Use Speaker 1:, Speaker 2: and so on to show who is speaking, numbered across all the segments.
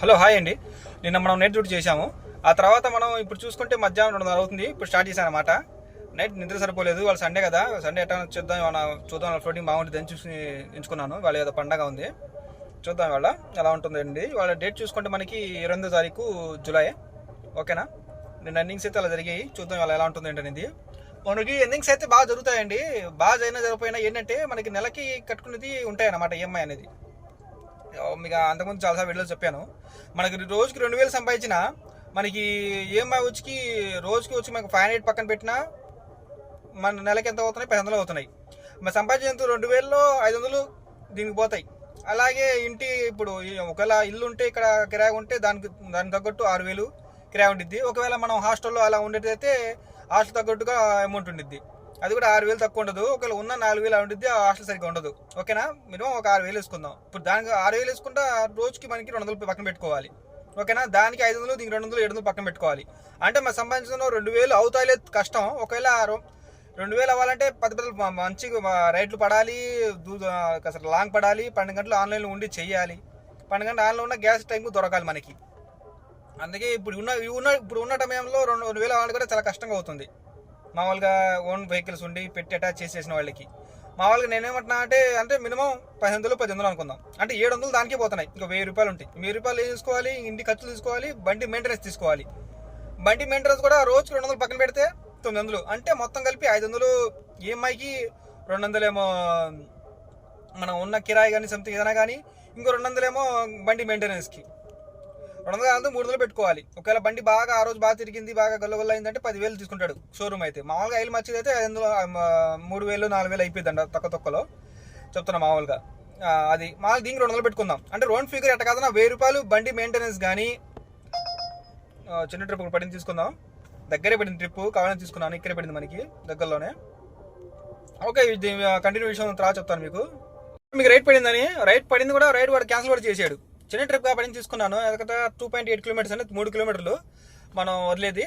Speaker 1: Hello hi అండి. నిన్న మనం నైట్ డ్యూటీ చేశాము. ఆ తర్వాత మనం ఇప్పుడు చూసుకుంటే మధ్యాహ్నం రెండున్నర అవుతుంది. ఇప్పుడు స్టార్ట్ చేశాను అనమాట నైట్ నిద్ర సరిపోలేదు. వాళ్ళు సండే కదా. సండే ఎట్లా చూద్దాం ఏమైనా చూద్దాం ఫ్లోటింగ్ బాగుంటుంది అని చూసి ఎంచుకున్నాను. వాళ్ళ ఏదో పండగ ఉంది. చూద్దాం వాళ్ళ ఎలా ఉంటుందండి వాళ్ళ డేట్ చూసుకుంటే మనకి ఇరవై ఎనిమిదో తారీఖు జూలై ఓకేనా? నిన్న ఎన్నింగ్స్ అయితే అలా జరిగాయి. చూద్దాం వాళ్ళ ఎలా ఉంటుంది ఏంటనేది మనకి ఎన్నింగ్స్ అయితే బాగా జరుగుతాయండి. బాగా జరిగినా జరిగిపోయినా ఏంటంటే మనకి నెలకి కట్టుకునేది ఉంటాయి అన్నమాట ఈఎంఐ అనేది. మీకు అంతకుముందు చాలాసార్లు వీడియోలో చెప్పాను. మనకి రోజుకి రెండు వేలు సంపాదించిన మనకి ఈఎంఐ వచ్చి రోజుకి వచ్చి మనకి ఫైవ్ హండ్రెడ్ పక్కన పెట్టినా మన నెలకి ఎంత అవుతున్నాయి పది వందలు అవుతున్నాయి మరి సంపాదించినంత రెండు వేలలో ఐదు వందలు దీనికి పోతాయి. అలాగే ఇంటి ఇప్పుడు ఒకవేళ ఇల్లు ఉంటే ఇక్కడ కిరాయి ఉంటే దానికి దానికి తగ్గట్టు ఆరు వేలు కిరాయి ఉండిద్ది. ఒకవేళ మనం హాస్టల్లో అలా ఉండేటైతే హాస్టల్ తగ్గట్టుగా అమౌంట్ ఉండిద్ది. అది కూడా ఆరు వేలు తక్కువ ఉండదు. ఒకవేళ ఉన్న నాలుగు వేలు ఉంటుంది ఆ హాస్టల్ సరిగ్గా ఉండదు. ఓకేనా? మినిమం ఒక ఆరు వేలు వేసుకుందాం. ఇప్పుడు దానికి ఆరు వేలు వేసుకుంటే రోజుకి మనకి రెండు వందలు పక్కన పెట్టుకోవాలి. ఓకేనా? దానికి ఐదు వందలు దీనికి రెండు వందలు ఏడు వందలు పక్కన పెట్టుకోవాలి. అంటే మాకు సంపాదించిన రెండు వేలు అవుతాయిలే కష్టం. ఒకవేళ రెండు వేలు అవ్వాలంటే పెద్ద పెద్ద మంచి రైట్లు పడాలి దూ- అసలు లాంగ్ పడాలి పన్నెండు గంటలు ఆన్లైన్లో ఉండి చేయాలి. పన్నెండు గంటలు ఆన్లైన్లో ఉన్న గ్యాస్ టైంకు దొరకాలి మనకి. అందుకే ఇప్పుడు ఉన్న ఉన్న ఇప్పుడు ఉన్న సమయంలో రెండు రెండు వేలు అవ్వాలి కూడా చాలా కష్టంగా అవుతుంది. మామూలుగా ఓన్ వెహికల్స్ ఉండి పెట్టి అటాచ్ చేసేసిన వాళ్ళకి. మామూలుగా నేనేమంటున్నా అంటే అంటే మినిమం పది వందలు పది వందలు అనుకుందాం. అంటే ఏడు వందలు దానికే పోతున్నాయి. ఇంకా వెయ్యి రూపాయలు ఉంటాయి వెయ్యి రూపాయలు ఏం తీసుకోవాలి? ఇంటి ఖర్చులు తీసుకోవాలి బండి మెయింటెనెన్స్ తీసుకోవాలి. బండి మెయింటెనెన్స్ కూడా రోజుకి రెండు వందలు పక్కన పెడితే తొమ్మిది వందలు. అంటే మొత్తం కలిపి ఐదు వందలు. ఈఎంఐకి రెండు వందలేమో మనం ఉన్న కిరాయి కానీ సంథింగ్ ఏదైనా కానీ ఇంకో రెండు వందలేమో బండి మెయింటెనెన్స్కి రెండు వందల కాదు మూడు వందలు పెట్టుకోవాలి. ఒకవేళ బండి బాగా ఆ రోజు బాగా తిరిగింది బాగా గల్లగొల్ల అయిందంటే పదివేలు తీసుకుంటాడు షోరూమ్ అయితే. మామూలుగా ఆయిల్ మర్చిది అయితే ఐదు మూడు వేలు నాలుగు వేలు అయిపోయింది తక్కువ తక్కువలో చెప్తున్నా మామూలుగా. అది మామూలు దీనికి రెండు వందలు పెట్టుకుందాం. అంటే రోడ్ ఫిగర్ ఎట్ట కాదన్నా వెయ్యి రూపాయలు బండి మెయింటెనెన్స్ కానీ చిన్న ట్రిప్ ఒకటి పడింది తీసుకుందాం. దగ్గరే పడింది ట్రిప్ కావాలని తీసుకున్నాను ఇక్కడే పడింది మనకి దగ్గరలోనే. ఓకే ఇది కంటిన్యూ విషయం తర్వాత చెప్తాను మీకు. మీకు రైట్ పడిందని రైట్ పడింది కూడా రైట్ వాడు క్యాన్సిల్ కూడా చేసాడు. చిన్న ట్రిప్ కాబట్టి తీసుకున్నాను. ఎందుకంటే టూ పాయింట్ ఎయిట్ కిలోమీటర్స్ అనేది మూడు కిలోమీటర్లు మనం వదిలేది.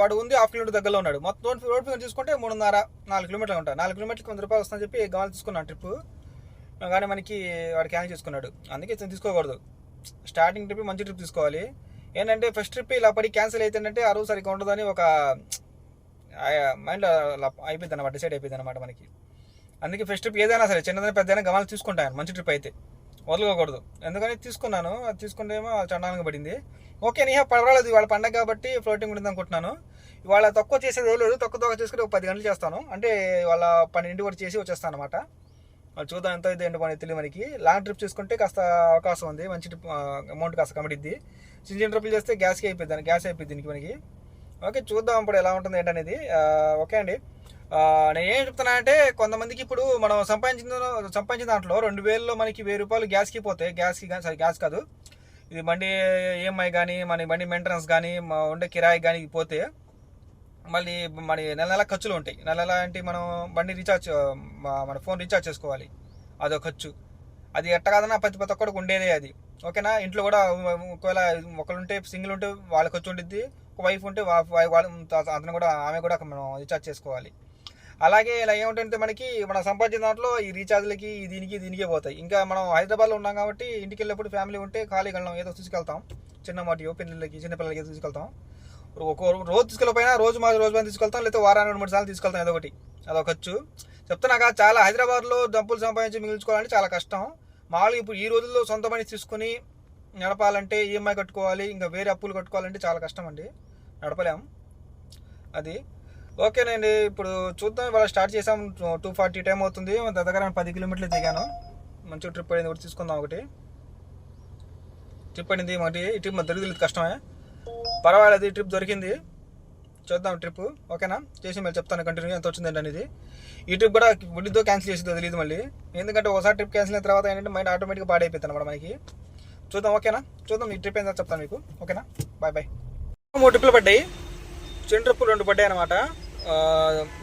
Speaker 1: వాడు ఉంది హాఫ్ కిలోమీటర్ దగ్గరలో ఉన్నాడు. మొత్తం రోడ్ రోడ్ ఫిగర్ తీసుకుంటే మూడున్నర నాలుగు కిలోమీటర్లు ఉంటాయి. నాలుగు కిలోమీటర్కి వంద రూపాయలు వస్తుందని చెప్పి గమని తీసుకున్నాను ట్రిప్ కానీ మనకి వాడు క్యాన్సిల్ చేసుకున్నాడు. అందుకే ఇతను తీసుకోకూడదు. స్టార్టింగ్ ట్రిప్ మంచి ట్రిప్ తీసుకోవాలి. ఏంటంటే ఫస్ట్ ట్రిప్ ఇలా పడి క్యాన్సిల్ అయితేనంటే ఆ రోజు సరిగ్గా ఉండదని ఒక మైండ్లో అయిపోయింది అనమాట డిసైడ్ అయిపోయింది అనమాట మనకి. అందుకే ఫస్ట్ ట్రిప్ ఏదైనా సరే చిన్నదైనా పెద్దదైనా గమనాలు తీసుకుంటాను. మంచి ట్రిప్ అయితే. వదులుకోకూడదు. ఎందుకని? తీసుకున్నాను. అది తీసుకుంటేమో చండాలంగా పడింది. ఓకే నీహా పర్వాలేదు. ఇవాళ పండగ కాబట్టి ఫ్లోటింగ్ ఉంటుంది అనుకుంటున్నాను. ఇవాళ తక్కువ చేసేది ఏం లేదు. తక్కువ తక్కువ చేసుకుని ఒక పది గంటలు చేస్తాను. అంటే వాళ్ళ పన్నెండు వరకు చేసి వచ్చేస్తాను అనమాట వాళ్ళు చూద్దాం ఎంత అయితే ఏంటో మనకి తెలియదు మనకి. లాంగ్ ట్రిప్ చేసుకుంటే కాస్త అవకాశం ఉంది. మంచి ట్రిప్ అమౌంట్ కాస్త కమిడిద్ది. చిన్న చిన్న ట్రిప్లు చేస్తే గ్యాస్కి అయిపోద్ది గ్యాస్ అయిపోద్ది దీనికి మనకి. ఓకే చూద్దాం ఇప్పుడు ఎలా ఉంటుంది ఏంటనేది. ఓకే అండి. నేను ఏం చెప్తున్నా అంటే కొంతమందికి ఇప్పుడు మనం సంపాదించిన సంపాదించిన దాంట్లో రెండు వేలలో మనకి వెయ్యి రూపాయలు గ్యాస్కి పోతే గ్యాస్కి కానీ సారీ గ్యాస్ కాదు. ఇది బండి ఈఎంఐ కానీ మన బండి మెయింటెనెన్స్ కానీ మా ఉండే కిరాయి కానీ పోతే మళ్ళీ మన నెల నెల ఖర్చులు ఉంటాయి. నెల నెల అంటే మనం బండి రీఛార్జ్ మన ఫోన్ రీఛార్జ్ చేసుకోవాలి. అదో ఖర్చు. అది ఎట్ట కాదన్నా ప్రతి ప్రతి ఒక్కడికి ఉండేదే అది. ఓకేనా? ఇంట్లో కూడా ఒకవేళ ఒకరు ఉంటే సింగిల్ ఉంటే వాళ్ళ ఖర్చు ఉంటుంది ఒక వైఫ్ ఉంటే వా- వాళ్ళ అతను కూడా ఆమె కూడా మనం రీఛార్జ్ చేసుకోవాలి. అలాగే ఇలా ఏమిటంటే మనకి మనం సంపాదించిన దాంట్లో ఈ రీఛార్జ్లకి దీనికి దీనికే పోతాయి. ఇంకా మనం హైదరాబాద్లో ఉన్నాం కాబట్టి ఇంటికి వెళ్ళినప్పుడు ఫ్యామిలీ ఉంటే ఖాళీ వెళ్ళాం ఏదో తీసుకెళ్తాం. చిన్న మాటియో పెళ్ళిళ్ళకి చిన్నపిల్లలకి ఏదో తీసుకెళ్తాం. ఒక రోజు తీసుకెళ్ళిపోయినా రోజు మా రోజు మంది తీసుకెళ్తాం లేకపోతే వారానికి రెండు మూడు సార్లు తీసుకెళ్తాం ఏదో ఒకటి. అదొక ఖర్చు. చెప్తున్నాక చాలా హైదరాబాద్లో డబ్బులు సంపాదించి మిగిల్చుకోవాలంటే చాలా కష్టం. మామూలుగా ఇప్పుడు ఈ రోజుల్లో సొంత పని తీసుకుని నడపాలంటే ఈఎంఐ కట్టుకోవాలి ఇంకా వేరే అప్పులు కట్టుకోవాలంటే చాలా కష్టం అండి. నడపలేం. అది. ఓకేనండి ఇప్పుడు చూద్దాం ఇవాళ స్టార్ట్ చేసాం టూ ఫార్టీ టైం అవుతుంది మన దగ్గర పది కిలోమీటర్లు దిగాను. మంచి ట్రిప్ అయింది ఒకటి తీసుకుందాం ఒకటి. ట్రిప్ అయింది మరి ఈ ట్రిప్ మరి దొరికింది కష్టమే. పర్వాలేదు ఈ ట్రిప్ దొరికింది. చూద్దాం ట్రిప్ ఓకేనా? చేసి మళ్ళీ చెప్తాను కంటిన్యూ ఎంత వచ్చిందండి అనేది. ఈ ట్రిప్ కూడా గుడ్డితో క్యాన్సిల్ చేసిందో తెలియదు మళ్ళీ. ఎందుకంటే ఒకసారి ట్రిప్ క్యాన్సిల్ అయిన తర్వాత ఏంటంటే మైండ్ ఆటోమేటిక్గా పాడైపోతుంది అనమాట మనకి. చూద్దాం ఓకేనా? చూద్దాం ఈ ట్రిప్ ఏంటో చెప్తాను మీకు. ఓకేనా? బాయ్ బాయ్ మూడు ట్రిప్లు పడ్డాయి. చిన్న ట్రిప్పులు రెండు పడ్డాయి అనమాట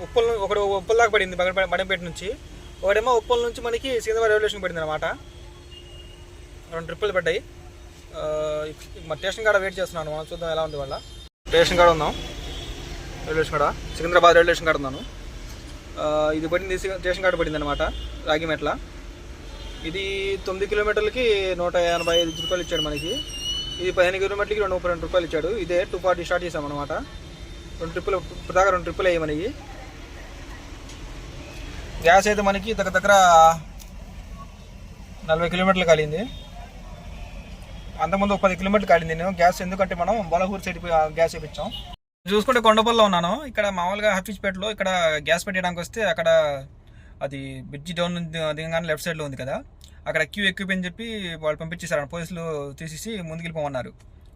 Speaker 1: ఉప్పల్ ఒకడు ఉప్పల్ దాకా పడింది మడంపేట నుంచి. ఒకడేమో ఉప్పల్ నుంచి మనకి సికింద్రాబాద్ రెవల్యూషన్ పడింది అనమాట రెండు ట్రిప్పులు పడ్డాయి. మా స్టేషన్ కాడ వెయిట్ చేస్తున్నాను. మనం చూద్దాం ఎలా ఉంది వాళ్ళ. స్టేషన్ కాడ ఉన్నాం. రైల్వే కాడ. సికింద్రాబాద్ రైల్వే కాడ ఉన్నాను. ఇది పడింది స్టేషన్ కాడ పడింది అనమాట రాగిమెట్ల ఇది తొమ్మిది కిలోమీటర్లకి నూట ఎనభై ఐదు రూపాయలు ఇచ్చాడు మనకి. ఇది పదిహేను కిలోమీటర్లకి రెండు ముప్పై రెండు రూపాయలు ఇచ్చాడు. ఇదే టూ ఫార్టీ స్టార్ట్ చేసాం అనమాట రెండు ట్రిప్పులు ఇప్పుడు దాకా రెండు ట్రిప్పులు వేయమని గ్యాస్ అయితే మనకి దగ్గర దగ్గర నలభై కిలోమీటర్లు కాలింది. అంతకుముందు ఒక పది కిలోమీటర్లు కాలింది నేను గ్యాస్ ఎందుకంటే మనం బొలగూరు సైడ్ గ్యాస్ వేయించాం చూసుకుంటే కొండపల్లిలో ఉన్నాను. ఇక్కడ మామూలుగా హఫీజ్పేటలో ఇక్కడ గ్యాస్ పెట్టడానికి వస్తే అక్కడ అది బ్రిడ్జి డౌన్ దిగగానే లెఫ్ట్ సైడ్లో ఉంది కదా. అక్కడ క్యూ ఎక్కువని చెప్పి వాళ్ళు పంపించేశారు. పోలీసులు తీసేసి ముందుకు వెళ్ళిపోమన్నారు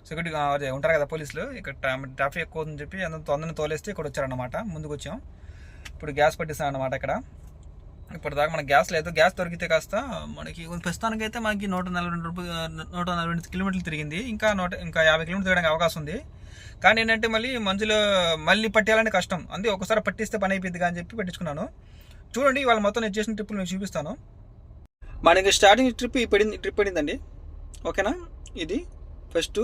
Speaker 1: సెక్యూరిటీ అదే ఉంటారు కదా పోలీసులు. ఇక్కడ ట్రా- ట్రాఫిక్ ఎక్కువ ఉందని చెప్పి అందరం తొందరని తోలేస్తే ఇక్కడ వచ్చారన్నమాట. ముందుకు వచ్చాం ఇప్పుడు గ్యాస్ పట్టిస్తాను అనమాట ఇక్కడ ఇప్పటిదాకా మనకి గ్యాస్ లేదు. గ్యాస్ దొరికితే కాస్త మనకి ప్రస్తుతానికి అయితే మనకి నూట నలభై రెండు రూపాయలు నూట నలభై రెండు కిలోమీటర్లు తిరిగింది. ఇంకా నూట ఇంకా యాభై కిలోమీటర్లు తిరగడానికి అవకాశం ఉంది. కానీ ఏంటంటే మళ్ళీ మంచులో మళ్ళీ పట్టేయాలంటే కష్టం. అందుకే ఒకసారి పట్టిస్తే పని అయిపోద్ది అని చెప్పి పెట్టించుకున్నాను. చూడండి వాళ్ళు మొత్తం నేను చేసిన ట్రిప్పులు మీకు చూపిస్తాను. మనకి స్టార్టింగ్ ట్రిప్ పడింది ట్రిప్ పడిందండి. ఓకేనా? ఇది ఫస్ట్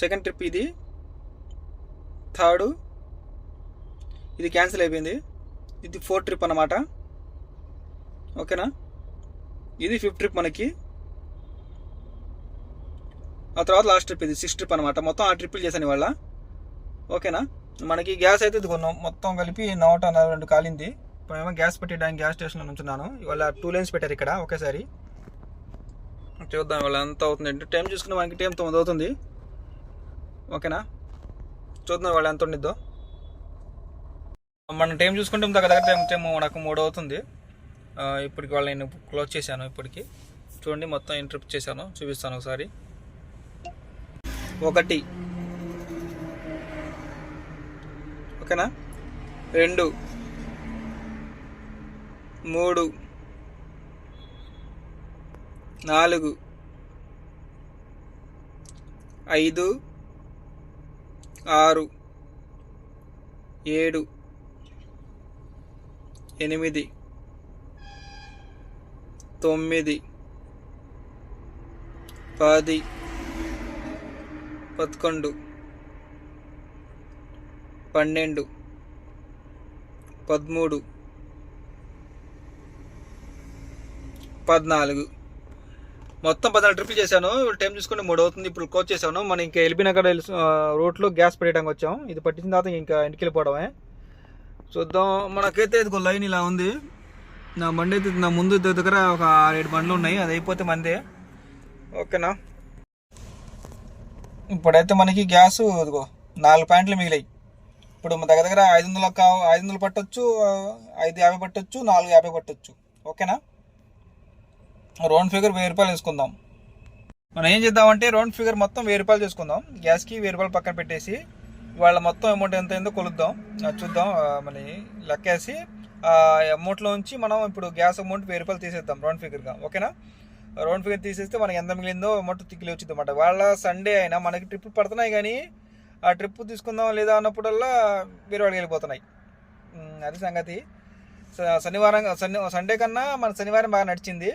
Speaker 1: సెకండ్ ట్రిప్ ఇది. థర్డ్ ఇది క్యాన్సిల్ అయిపోయింది. ఇది ఫోర్త్ ట్రిప్ అన్నమాట. ఓకేనా ఇది ఫిఫ్త్ ట్రిప్ మనకి. ఆ తర్వాత లాస్ట్ ట్రిప్ ఇది సిక్స్త్ ట్రిప్ అనమాట మొత్తం ఆ ట్రిప్పులు చేశాను ఇవాళ. ఓకేనా మనకి గ్యాస్ అయితే ఇది కొన్నాం. మొత్తం కలిపి నూట నలభై రెండు కాలింది. ఇప్పుడు ఏమో గ్యాస్ పెట్టేయడానికి గ్యాస్ స్టేషన్లో ఉంచున్నాను ఇవాళ టూ లైన్స్ పెట్టారు ఇక్కడ ఒకేసారి. చూద్దాం ఇవాళ ఎంత అవుతుంది అంటే టైం చూసుకుని మనకి టైం తొమ్మిది అవుతుంది. ఓకేనా? చూద్దాం వాళ్ళు ఎంత ఉండిద్దో. మన టైం చూసుకుంటే దగ్గర దగ్గర టైం టైం నాకు మూడు అవుతుంది. ఇప్పటికి వాళ్ళు నేను క్లోజ్ చేశాను ఇప్పటికి. చూడండి మొత్తం ఇంటర్ప్ట్ చేశాను. చూపిస్తాను ఒకసారి. ఒకటి. ఓకేనా? రెండు. మూడు. నాలుగు. ఐదు. ఆరు ఏడు ఎనిమిది తొమ్మిది పది పదకొండు పన్నెండు పదమూడు పద్నాలుగు. మొత్తం పద్నాలుగు ట్రిప్లు చేశాను. టైం చూసుకుంటే మూడు అవుతుంది. ఇప్పుడు కోచ్ చేశాను. మనం ఇంకా ఎల్బీనగర్ రోడ్లో గ్యాస్ పెట్టడానికి వచ్చాం. ఇది పట్టిన తర్వాత ఇంకా ఇంటికి వెళ్ళిపోవడమే. చూద్దాం. మనకైతే ఇది లైన్ ఇలా ఉంది. నా బండి అయితే నా ముందు దగ్గర ఒక ఆరేడు బండ్లు ఉన్నాయి. అది అయిపోతే మందే. ఓకేనా? ఇప్పుడైతే మనకి గ్యాస్ ఇదిగో నాలుగు ప్యాంట్లు మిగిలాయి. ఇప్పుడు మన దగ్గర దగ్గర ఐదు వందలు కా ఐదు వందలు పట్టొచ్చు ఐదు యాభై పట్టొచ్చు నాలుగు యాభై పట్టొచ్చు. ఓకేనా? రౌండ్ ఫిగర్ వెయ్యి రూపాయలు వేసుకుందాం. మనం ఏం చేద్దామంటే రౌండ్ ఫిగర్ మొత్తం వెయ్యి రూపాయలు చేసుకుందాం. గ్యాస్కి వెయ్యి రూపాయలు పక్కన పెట్టేసి వాళ్ళ మొత్తం అమౌంట్ ఎంత అయిందో కొలుద్దాం. అది చూద్దాం మన లెక్కేసి ఆ అమౌంట్లో నుంచి మనం ఇప్పుడు గ్యాస్ అమౌంట్ వెయ్యి రూపాయలు తీసేద్దాం రౌండ్ ఫిగర్గా ఓకేనా? రౌండ్ ఫిగర్ తీసేస్తే మనకి ఎంత మిగిలిందో అమౌంట్ తిక్కిలి వచ్చింది అనమాట వాళ్ళ సండే అయినా మనకి ట్రిప్ పడుతున్నాయి కానీ ఆ ట్రిప్ తీసుకుందాం లేదా అన్నప్పుడల్లా వేరే వాడికి వెళ్ళిపోతున్నాయి. అది సంగతి. స- శనివారం శని సండే కన్నా మన శనివారం బాగా నడిచింది.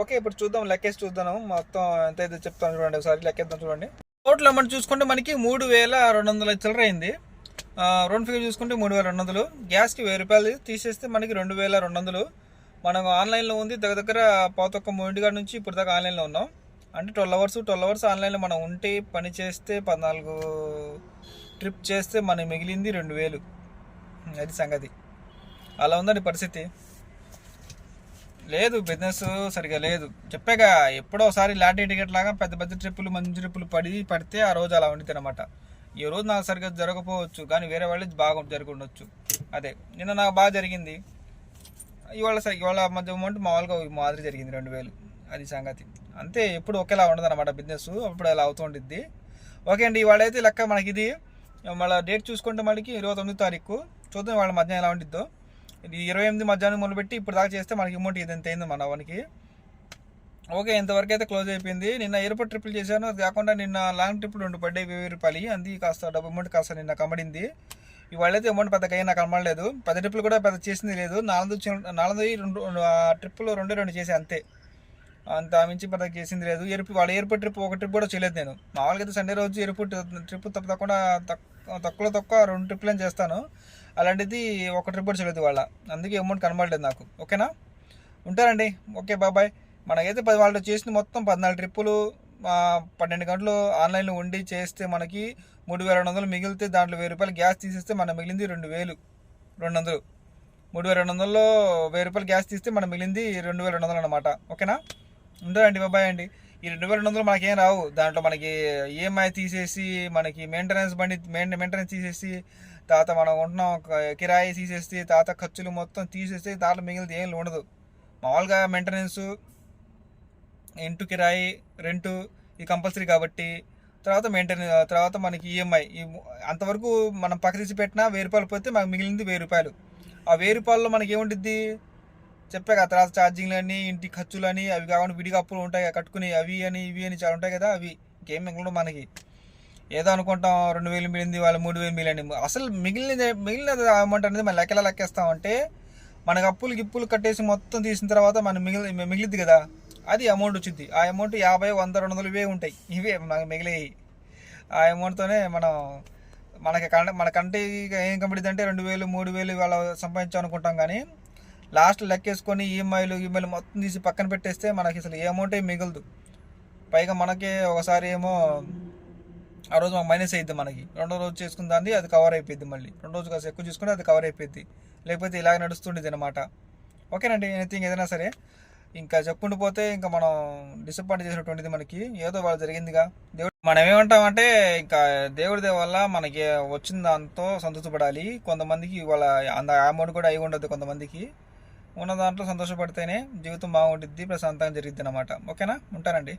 Speaker 1: ఓకే ఇప్పుడు చూద్దాం లెక్కేసి చూద్దాం. మొత్తం ఎంత అయితే చెప్తాను చూడండి ఒకసారి లెక్కేద్దాం చూడండి. టోటల్ అమౌంట్ చూసుకుంటే మనకి మూడు వేల రెండు వందల చిల్లర అయింది. రెండు ఫిగర్ చూసుకుంటే మూడు వేల రెండు వందలు. గ్యాస్కి వెయ్యి రూపాయలు తీసేస్తే మనకి రెండు వేల రెండు వందలు. మనం ఆన్లైన్లో ఉంది దగ్గర దగ్గర పాతొక్క మూడింటి నుంచి ఇప్పుడు దాకా ఆన్లైన్లో ఉన్నాం. అంటే ట్వెల్వ్ అవర్స్ ట్వెల్వ్ అవర్స్ ఆన్లైన్లో మనం ఉంటే పని చేస్తే పద్నాలుగు ట్రిప్ చేస్తే మనకి మిగిలింది రెండు వేలు. అది సంగతి. అలా ఉందండి పరిస్థితి. లేదు బిజినెస్ సరిగా లేదు. చెప్పాక ఎప్పుడో ఒకసారి లాటరీ టికెట్ లాగా పెద్ద పెద్ద ట్రిప్పులు మంచి ట్రిప్పులు పడి పడితే ఆ రోజు అలా ఉండితే అనమాట ఈ రోజు నాకు సరిగ్గా జరగకపోవచ్చు కానీ వేరే వాళ్ళు బాగా జరిగి అదే నిన్న నాకు బాగా జరిగింది. ఇవాళ ఇవాళ మధ్య అమౌంట్ మామూలుగా మాదిరి జరిగింది రెండు వేలు. అది సంగతి. అంతే ఎప్పుడు ఒకేలా ఉండదు అనమాట బిజినెస్ అప్పుడు అలా అవుతూ ఉంటుంది ఓకే అండి ఇవాళ అయితే లెక్క మనకి ఇది మళ్ళీ డేట్ చూసుకుంటే మనకి ఇరవై తొమ్మిది తారీఖు. చూద్దాం వాళ్ళ మధ్యాహ్నం ఎలా ఉండిద్దో. ఇరవై ఎనిమిది మధ్యాహ్నం మొదలుపెట్టి ఇప్పుడు దాకా చేస్తే మనకి అమౌంట్ ఇది ఎంత అయింది మన అవనికి ఓకే ఇంతవరకు అయితే క్లోజ్ అయిపోయింది. నిన్న ఎయిర్పోర్ట్ ట్రిప్పులు చేశాను. అది కాకుండా నిన్న లాంగ్ ట్రిప్లు రెండు పడ్డాయి వెయ్యి రూపాయలు. అంది కాస్త డబ్బు అమౌంట్ కాస్త నిన్న కమడింది ఇవాళైతే అమౌంట్ పెద్దగా అయినా కనబడలేదు పెద్ద ట్రిప్పులు కూడా పెద్ద చేసింది లేదు. నాలుగు నాలుగు రెండు ఆ ట్రిప్పులు రెండు రెండు చేసి అంతే. అంత మించి పెద్దగా చేసింది లేదు. ఎయిర్పోర్ట్ వాళ్ళ ఎయిర్పోర్ట్ ట్రిప్ ఒక ట్రిప్ కూడా చేయలేదు నేను. మామూలుగా అయితే సండే రోజు ఎయిర్పోర్ట్ ట్రిప్ తప్పకుండా తక్కువ తక్కువలో తక్కువ రెండు ట్రిప్లు చేస్తాను. అలాంటిది ఒక ట్రిప్ కూడా చేయలేదు వాళ్ళ. అందుకే అమౌంట్ కనబడలేదు నాకు. ఓకేనా? ఉంటారండి. ఓకే బాబాయ్ మనకైతే పది వాళ్ళు చేసిన మొత్తం పద్నాలుగు ట్రిప్పులు పన్నెండు గంటలు ఆన్లైన్లో ఉండి చేస్తే మనకి మూడు వేల రెండు వందలు మిగిలితే దాంట్లో వెయ్యి రూపాయలు గ్యాస్ తీసేస్తే మనం మిగిలింది రెండు వేలు రెండు వందలు. మూడు వేల రెండు వందల్లో వెయ్యి రూపాయలు గ్యాస్ తీస్తే మనం మిగిలింది రెండు వేల రెండు వందలు అనమాట ఓకేనా? ఉంటారండి బాబాయ్ అండి. ఈ రెండు వేల రెండు వందలు మనకేం రావు. దాంట్లో మనకి ఈఎంఐ తీసేసి మనకి మెయింటెనెన్స్ బండి మెయిన్ మెయింటెనెన్స్ తీసేసి తర్వాత మనం ఉంటున్నాం కిరాయి తీసేసి తర్వాత ఖర్చులు మొత్తం తీసేస్తే దాంట్లో మిగిలితే ఏం ఉండదు. మామూలుగా మెయింటెనెన్స్ ఇంటు కిరాయి రెంటు ఇది కంపల్సరీ కాబట్టి తర్వాత మెయింటెనెన్స్ తర్వాత మనకి ఈఎంఐ అంతవరకు మనం పక్క తీసి పెట్టినా వెయ్యి రూపాయలు పోతే మనకు మిగిలింది వెయ్యి రూపాయలు. ఆ వెయ్యి రూపాయల్లో మనకి ఏముంటుంది చెప్పా కదా తర్వాత ఛార్జింగ్లు అని ఇంటి ఖర్చులు అని అవి కాకుండా విడిగా అప్పులు ఉంటాయి కట్టుకుని అవి అని ఇవి అని చాలా ఉంటాయి కదా అవి ఇంకేం మిగలడం మనకి. ఏదో అనుకుంటాం రెండు వేలు మిగిలింది వాళ్ళు మూడు వేలు మిగిలింది అసలు మిగిలిన మిగిలిన అమౌంట్ అనేది మనం లెక్కలా లెక్కేస్తామంటే మనకు అప్పులు గిప్పులు కట్టేసి మొత్తం తీసిన తర్వాత మనం మిగిలి మిగిలిద్ది కదా అది అమౌంట్ వచ్చింది ఆ అమౌంట్ యాభై వంద రెండు వందలు ఇవే ఉంటాయి. ఇవే మనకు మిగిలేవి ఆ అమౌంట్తోనే మనం మనకి కంట మన కంటికి ఏం కంపెనీ అంటే రెండు వేలు మూడు వేలు ఇవాళ సంపాదించాం అనుకుంటాం కానీ లాస్ట్ లెక్కేసుకొని ఈఎంఐలు ఈఎంఐలు మొత్తం తీసి పక్కన పెట్టేస్తే మనకి అసలు ఏ అమౌంటే మిగలదు. పైగా మనకి ఒకసారి ఏమో ఆ రోజు మాకు మైనస్ అయ్యిద్ది మనకి. రెండో రోజు చేసుకున్న దాన్ని అది కవర్ అయిపోయింది మళ్ళీ. రెండు రోజు కాస్త ఎక్కువ చూసుకుంటే అది కవర్ అయిపోయింది లేకపోతే ఇలాగ నడుస్తుండేది అనమాట ఓకేనండి ఎనీథింగ్ ఏదైనా సరే. ఇంకా చెప్పుకుంటూ పోతే ఇంకా మనం డిసప్పాయింట్ చేసినటువంటిది మనకి. ఏదో వాళ్ళు జరిగిందిగా. దేవుడు మనం ఏమంటామంటే ఇంకా దేవుడి వల్ల మనకి వచ్చిన దాంతో సంతృప్తిపడాలి కొంతమందికి వాళ్ళ అంత అమౌంట్ కూడా అయి ఉండదు కొంతమందికి. ఉన్న దాంట్లో సంతోషపడితేనే జీవితం బాగుంటుంది ప్రశాంతంగా జరిగిద్ది అనమాట ఓకేనా? ఉంటానండి.